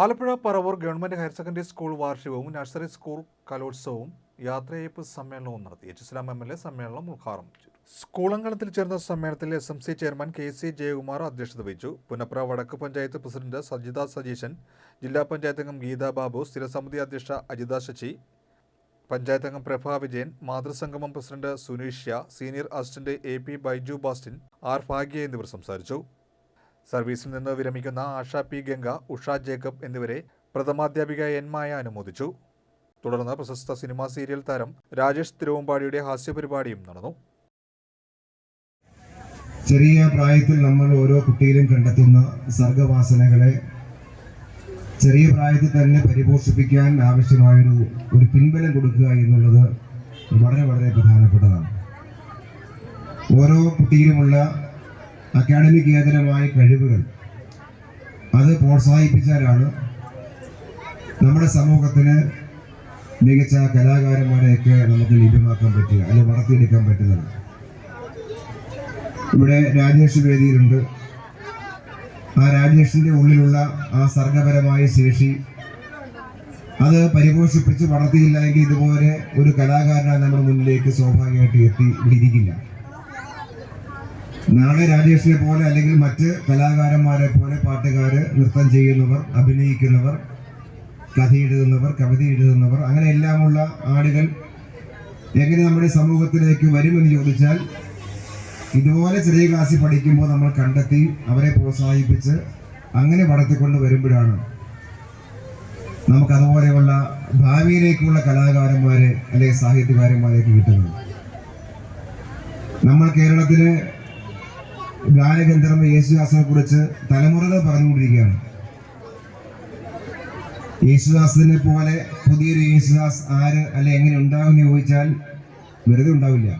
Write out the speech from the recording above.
Alappuzha Paravur government higher secondary school വാർഷികവും nursery school കലോത്സവവും യാത്രയയപ്പ് സമ്മേളനവും നടത്തി. H Salam M L A സമ്മേളനം ഉദ്ഘാടനം ചെയ്തു. സ്കൂൾ സ്കൂളങ്കണത്തിൽ ചേർന്ന സമ്മേളനത്തിൽ S M C chairman K C Jayakumar അധ്യക്ഷത വഹിച്ചു. പുനപ്ര വടക്ക് പഞ്ചായത്ത് പ്രസിഡന്റ് സജിത സജീശൻ ജില്ലാ പഞ്ചായത്ത് അംഗം ഗീതാ ബാബു സ്ഥിരസമിതി അധ്യക്ഷ അജിത ശശി പഞ്ചായത്ത് അംഗം Prabha Vijayan മാതൃസംഗമം president Suneeshya senior assistant A P Baiju Bastin R Bhagya എന്നിവർ സംസാരിച്ചു. സർവീസിൽ നിന്ന് വിരമിക്കുന്ന ആഷ പി ഗംഗ ഉഷ ജേക്കബ് എന്നിവരെ പ്രഥമാധ്യാപിക എൻ മായ അനുമോദിച്ചു. തുടർന്ന് പ്രശസ്ത സിനിമാ സീരിയൽ താരം രാജേഷ് തിരുവമ്പാടിയുടെ ഹാസ്യപരിപാടിയും നടന്നു. ചെറിയ പ്രായത്തിൽ നമ്മൾ ഓരോ കുട്ടിയിലും കണ്ടെത്തുന്ന സർഗവാസനകളെ ചെറിയ പ്രായത്തിൽ തന്നെ പരിപോഷിപ്പിക്കാൻ ആവശ്യമായൊരു ഒരു പിൻബലം കൊടുക്കുക എന്നുള്ളത് വളരെ വളരെ പ്രധാനപ്പെട്ടതാണ്. ഓരോ കുട്ടിയിലുമുള്ള അക്കാഡമിക് കേന്ദ്രമായ കഴിവുകൾ അത് പ്രോത്സാഹിപ്പിച്ചാലാണ് നമ്മുടെ സമൂഹത്തിന് മികച്ച കലാകാരന്മാരെയൊക്കെ നമുക്ക് ലഭ്യമാക്കാൻ പറ്റുക അല്ലെങ്കിൽ വളർത്തിയെടുക്കാൻ പറ്റുന്നത്. ഇവിടെ രാജേഷ് വേദിയിലുണ്ട്. ആ രാജേഷിന്റെ ഉള്ളിലുള്ള ആ സർഗപരമായ ശേഷി അത് പരിപോഷിപ്പിച്ച് വളർത്തിയില്ല എങ്കിൽ ഇതുപോലെ ഒരു കലാകാരനാണ് നമ്മുടെ മുന്നിലേക്ക് സ്വാഭാവികമായിട്ട് എത്തി ഇവിടെ ഇരിക്കില്ല. നാളെ രാജേഷിനെ പോലെ അല്ലെങ്കിൽ മറ്റ് കലാകാരന്മാരെ പോലെ പാട്ടുകാര് നൃത്തം ചെയ്യുന്നവർ അഭിനയിക്കുന്നവർ കഥ എഴുതുന്നവർ കവിത എഴുതുന്നവർ അങ്ങനെ എല്ലാമുള്ള ആളുകൾ എങ്ങനെ നമ്മുടെ സമൂഹത്തിലേക്ക് വരുമെന്ന് ചോദിച്ചാൽ ഇതുപോലെ ചെറിയ ക്ലാസ്സിൽ പഠിക്കുമ്പോൾ നമ്മൾ കണ്ടെത്തി അവരെ പ്രോത്സാഹിപ്പിച്ച് അങ്ങനെ വളർത്തിക്കൊണ്ട് വരുമ്പോഴാണ് നമുക്കതുപോലെയുള്ള ഭാവിയിലേക്കുള്ള കലാകാരന്മാരെ അല്ലെങ്കിൽ സാഹിത്യകാരന്മാരെയൊക്കെ കിട്ടുന്നത്. നമ്മൾ കേരളത്തിലെ ഗാനഗന്ധർമ്മ യേശുദാസിനെ കുറിച്ച് തലമുറകൾ പറഞ്ഞുകൊണ്ടിരിക്കുകയാണ്. യേശുദാസിനെ പോലെ പുതിയൊരു യേശുദാസ് ആര് അല്ലെ എങ്ങനെ ഉണ്ടാകുമെന്ന് ചോദിച്ചാൽ വെറുതെ ഉണ്ടാവില്ല.